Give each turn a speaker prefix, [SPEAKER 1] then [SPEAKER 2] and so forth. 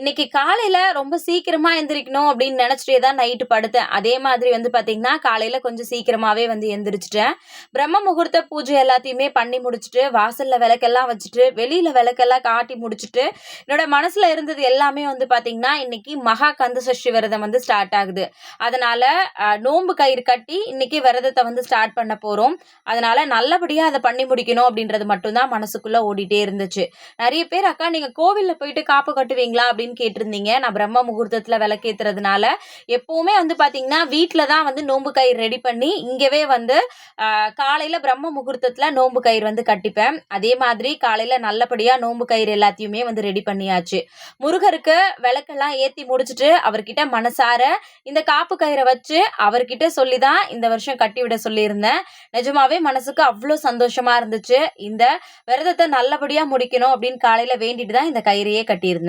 [SPEAKER 1] இன்னைக்கு காலையில ரொம்ப சீக்கிரமா எந்திரிக்கணும் அப்படின்னு நினைச்சிட்டே தான் நைட்டு படுத்தேன். அதே மாதிரி வந்து பாத்தீங்கன்னா காலையில கொஞ்சம் சீக்கிரமாவே வந்து எந்திரிச்சிட்டேன். பிரம்ம முகூர்த்த பூஜை எல்லாத்தையுமே பண்ணி முடிச்சுட்டு வாசல்ல விளக்கெல்லாம் வச்சுட்டு வெளியில விளக்கெல்லாம் காட்டி முடிச்சுட்டு என்னோட மனசுல இருந்தது எல்லாமே வந்து பாத்தீங்கன்னா இன்னைக்கு மகா கந்த சஷ்டி விரதம் வந்து ஸ்டார்ட் ஆகுது. அதனால நோன்பு கயிறு கட்டி இன்னைக்கு விரதத்தை வந்து ஸ்டார்ட் பண்ண போறோம். அதனால நல்லபடியா அதை பண்ணி முடிக்கணும் அப்படின்றது மட்டும்தான் மனசுக்குள்ள ஓடிட்டே இருந்துச்சு. நிறைய பேர் அக்கா நீங்க கோவில்ல போயிட்டு காப்பு கட்டுவீங்களா? அப்படின்னு கேட்டிருந்தீங்க. நான் பிரம்ம முகூர்த்தத்தில் விளக்கேற்றுறதுனால எப்போவுமே வந்து பார்த்திங்கன்னா வீட்டில் தான் வந்து நோம்பு கயிறு ரெடி பண்ணி இங்கேவே வந்து காலையில் பிரம்ம முகூர்த்தத்தில் நோம்பு கயிறு வந்து கட்டிப்பேன். அதே மாதிரி காலையில் நல்லபடியாக நோம்பு கயிறு எல்லாத்தையுமே வந்து ரெடி பண்ணியாச்சு. முருகருக்கு விளக்கெல்லாம் ஏற்றி முடிச்சுட்டு அவர்கிட்ட மனசார இந்த காப்பு கயிறை வச்சு அவர்கிட்ட சொல்லி தான் இந்த வருஷம் கட்டிவிட சொல்லியிருந்தேன். நிஜமாவே மனசுக்கு அவ்வளோ சந்தோஷமாக இருந்துச்சு. இந்த விரதத்தை நல்லபடியாக முடிக்கணும் அப்படின்னு காலையில் வேண்டிட்டு தான் இந்த கயிறையே கட்டியிருந்தேன்.